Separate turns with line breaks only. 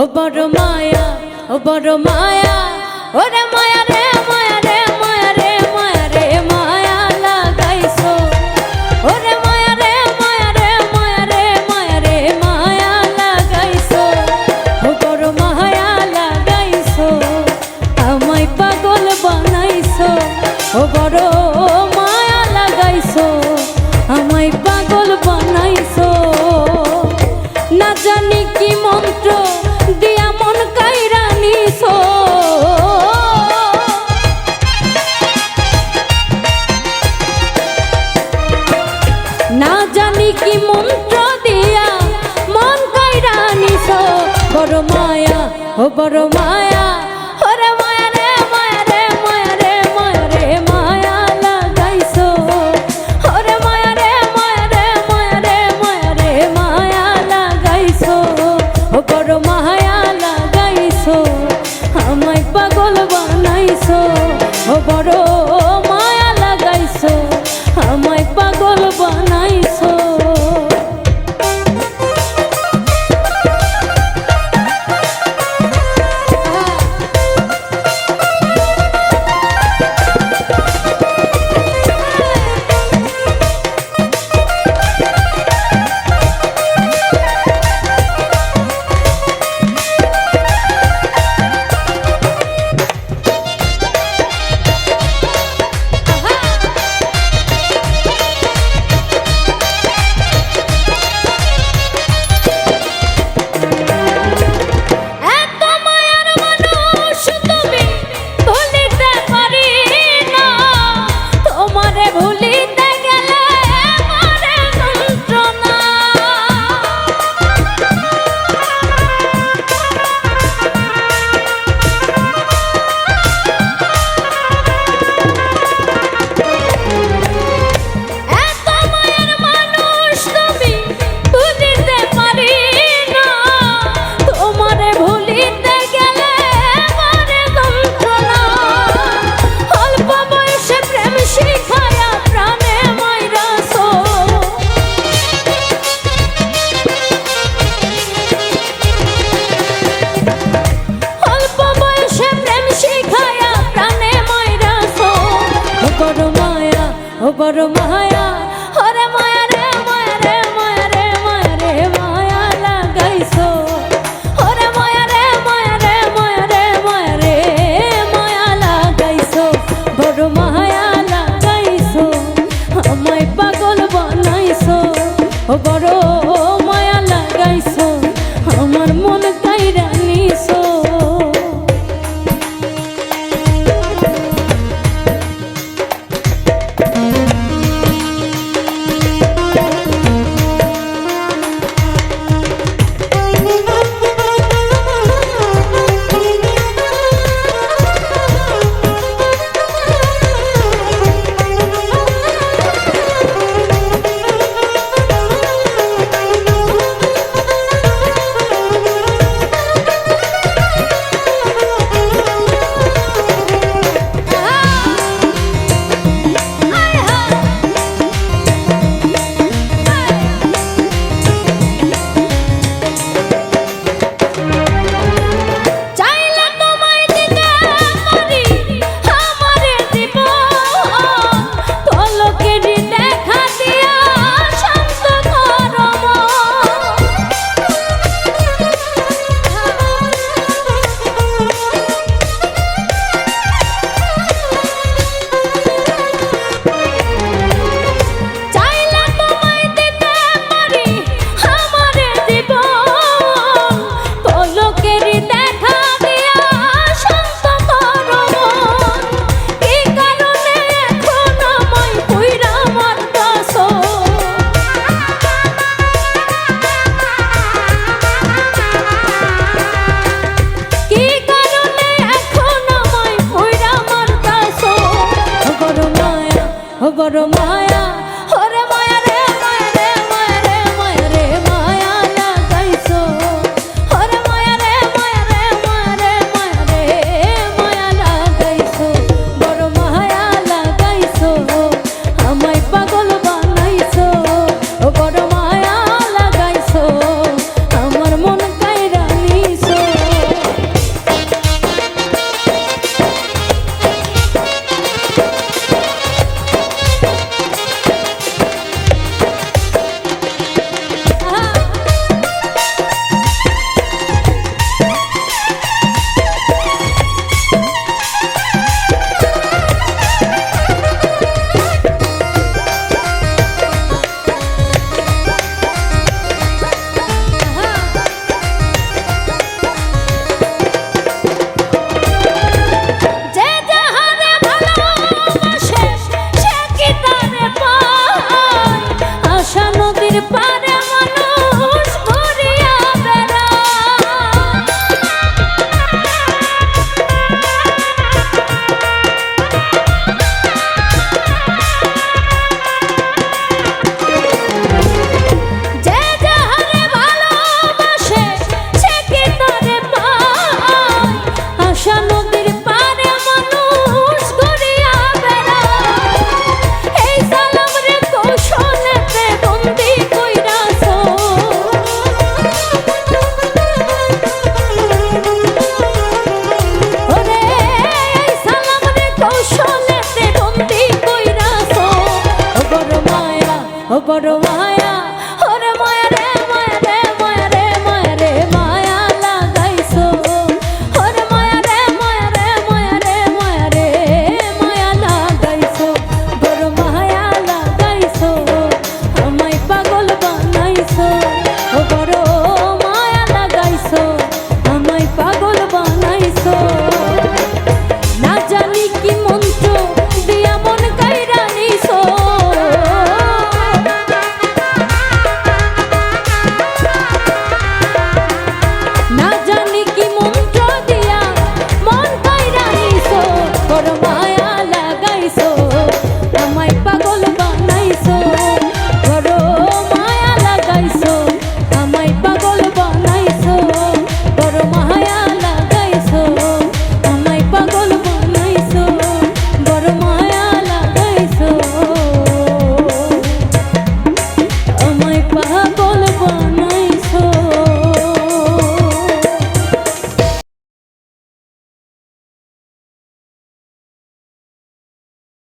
ও বড় মায়া, ও বড় মায়া, ওরে মায়া রে মায়া রে মায়া রে মায়া রে, মায়া লাগাইছো। ওরে মায়া রে মায়া রে মায়া রে মায়া রে, মায়া লাগাইছো। ও বড় মায়া লাগাইছো, আমায় পাগল বানাইছো। ও বড় পাগল কি মন্ত্র দিয়া মন কাইরা নিছো। না মন্ত্র মন মায়া ও বড় মায়া। বড় মায়া ও বড় মায়া মায়া